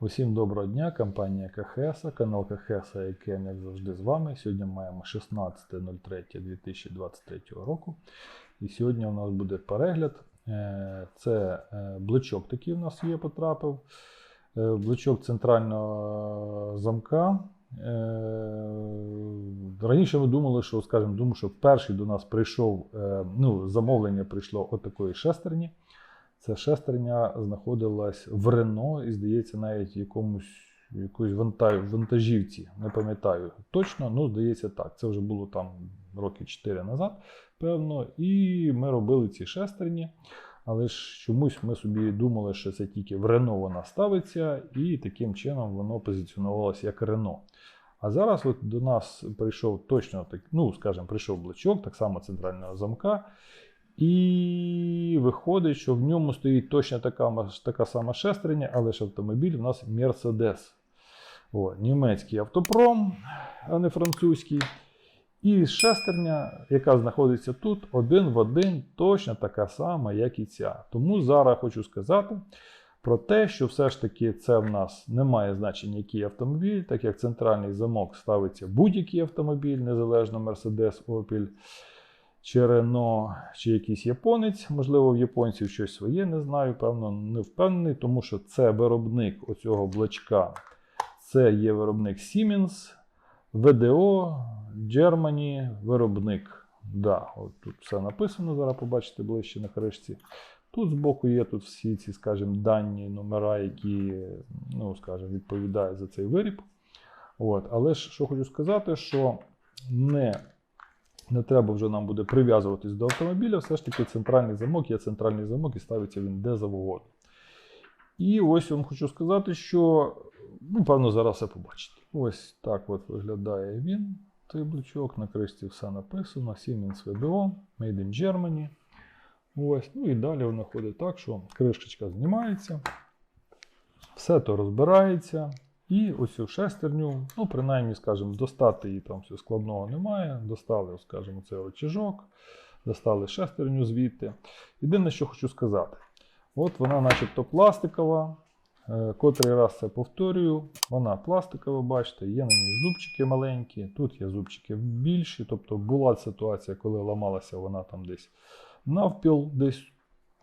Усім доброго дня, компанія КХС, канал КХС, який як завжди з вами. Сьогодні маємо 16.03.2023 року. І сьогодні у нас буде перегляд. Е, Це е, блочок такий у нас є, потрапив. Е, Блочок центрального замка. Раніше ми думали, що, скажімо, думаю, що перший до нас прийшов, ну, замовлення прийшло от такої шестерні. Це шестерня знаходилась в Рено і, здається, навіть в якомусь якоїсь ванта- вантажівці. Не пам'ятаю точно, ну здається так. Це вже було там роки 4 назад, певно. І ми робили ці шестерні. Але ж чомусь ми собі думали, що це тільки в Рено вона ставиться, і таким чином воно позиціонувалося як Рено. А зараз от до нас прийшов точно так, ну, скажімо, прийшов блочок, так само центрального замка. І виходить, що в ньому стоїть точно така, така сама шестерня, але ж автомобіль у нас Mercedes. Німецький автопром, а не французький. І шестерня, яка знаходиться тут, один в один, точно така сама, як і ця. Тому зараз хочу сказати про те, що все ж таки це в нас не має значення, який автомобіль, так як центральний замок ставиться будь-який автомобіль, незалежно Mercedes, Opel чи Рено, чи якийсь японець. Можливо, в японців щось своє, не знаю, певно, не впевнений, тому що це виробник оцього блочка. Це є виробник Siemens, VDO, Germany, виробник. Да, от тут все написано, зараз побачите ближче на кришці. Тут збоку є тут всі ці, скажімо, дані, номера, які, ну, скажімо, відповідають за цей виріб. От. Але ж що хочу сказати, що не не треба вже нам буде прив'язуватись до автомобіля, все ж таки центральний замок є центральний замок і ставиться він де завгодно. І ось вам хочу сказати, що, ну, певно, зараз все побачите. Ось так от виглядає він, цей блочок. На кришці все написано. Siemens VDO, Made in Germany. Ось. Ну і далі воно ходить так, що кришечка знімається, все то розбирається. І ось цю шестерню, ну, принаймні, скажімо, достати її там все складного немає. Достали, скажімо, цей рычажок, достали шестерню звідти. Єдине, що хочу сказати, от вона начебто пластикова. е, Котрий раз це повторюю, вона пластикова, бачите, є на ній зубчики маленькі, тут є зубчики більші. Тобто була ситуація, коли ламалася вона там десь навпіл, десь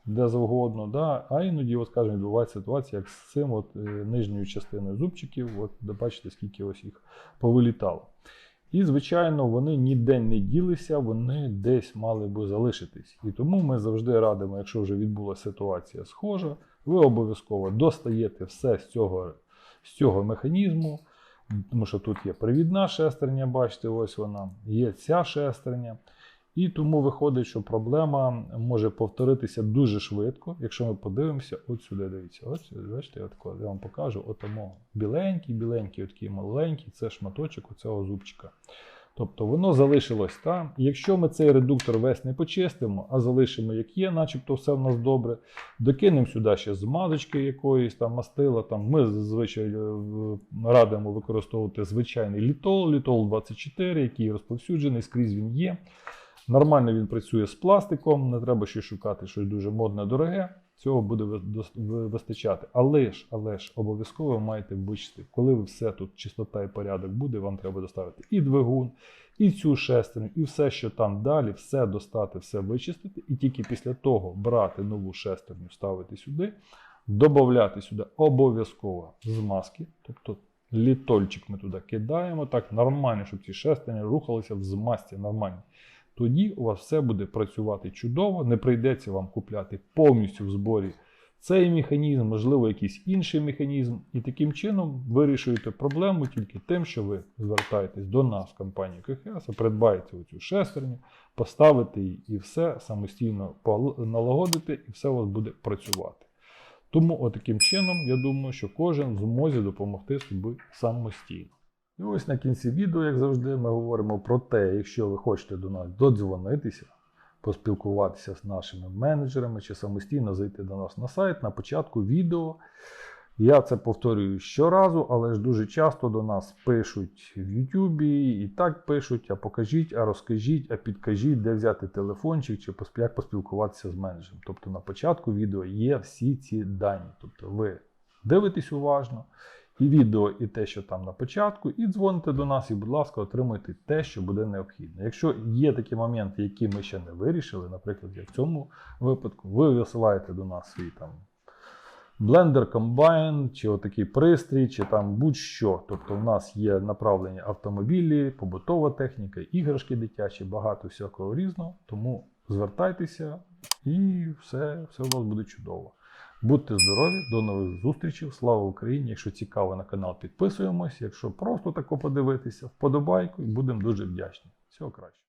де завгодно. Да? А іноді, от, скажімо, відбувається ситуація, як з цим от, е, нижньою частиною зубчиків, от, де бачите, скільки ось їх повилітало. І, звичайно, вони ніде не ділися, вони десь мали би залишитись. І тому ми завжди радимо, якщо вже відбулася ситуація схожа, ви обов'язково достаєте все з цього, з цього механізму, тому що тут є привідна шестерня, бачите, ось вона, є ця шестерня. І тому виходить, що проблема може повторитися дуже швидко, якщо ми подивимося от сюди. Дивіться, ось бачите, от я вам покажу, отамо біленький, біленький, такий маленький, це шматочок оцього зубчика. Тобто воно залишилось там. Якщо ми цей редуктор весь не почистимо, а залишимо як є, начебто все в нас добре, докинемо сюди ще змазочки якоїсь там мастила. Там ми зазвичай е, радимо використовувати звичайний літол, літол 24, який розповсюджений, скрізь він є. Нормально він працює з пластиком, не треба ще шукати щось дуже модне, дороге. Цього буде вистачати. Але ж, але ж обов'язково маєте вичистити. Коли ви все тут чистота і порядок буде, вам треба доставити і двигун, і цю шестерню, і все, що там далі, все достати, все вичистити. І тільки після того брати нову шестерню, ставити сюди, додати сюди обов'язково змазки. Тобто літольчик ми туди кидаємо так нормально, щоб ці шестерні рухалися в змазці нормально тоді у вас все буде працювати чудово, не прийдеться вам купляти повністю в зборі цей механізм, можливо, якийсь інший механізм. І таким чином вирішуєте проблему тільки тим, що ви звертаєтесь до нас, в компанію КХС, придбаєте оцю шестерню, поставите її і все самостійно налагодите, і все у вас буде працювати. Тому отаким чином, я думаю, що кожен в змозі допомогти собі самостійно. І ось на кінці відео, як завжди, ми говоримо про те, якщо ви хочете до нас додзвонитися, поспілкуватися з нашими менеджерами чи самостійно зайти до нас на сайт. На початку відео Я це повторюю щоразу, але ж дуже часто до нас пишуть в Ютубі і так пишуть: а покажіть, а розкажіть, а підкажіть, де взяти телефончик чи як поспілкуватися з менеджером. Тобто на початку відео є всі ці дані. Тобто ви дивитесь уважно. І відео, і те, що там на початку, і дзвоните до нас, і, будь ласка, отримуйте те, що буде необхідно. Якщо є такі моменти, які ми ще не вирішили, наприклад, як в цьому випадку, ви висилаєте до нас свій там блендер, комбайн, чи отакий пристрій, чи там будь-що. Тобто, в нас є направлені автомобілі, побутова техніка, іграшки дитячі, багато всякого різного. Тому звертайтеся і все, все у вас буде чудово. Будьте здорові, до нових зустрічей. Слава Україні! Якщо цікаво на канал, підписуємось. Якщо просто тако подивитися, вподобайку і будемо дуже вдячні. Всього краще.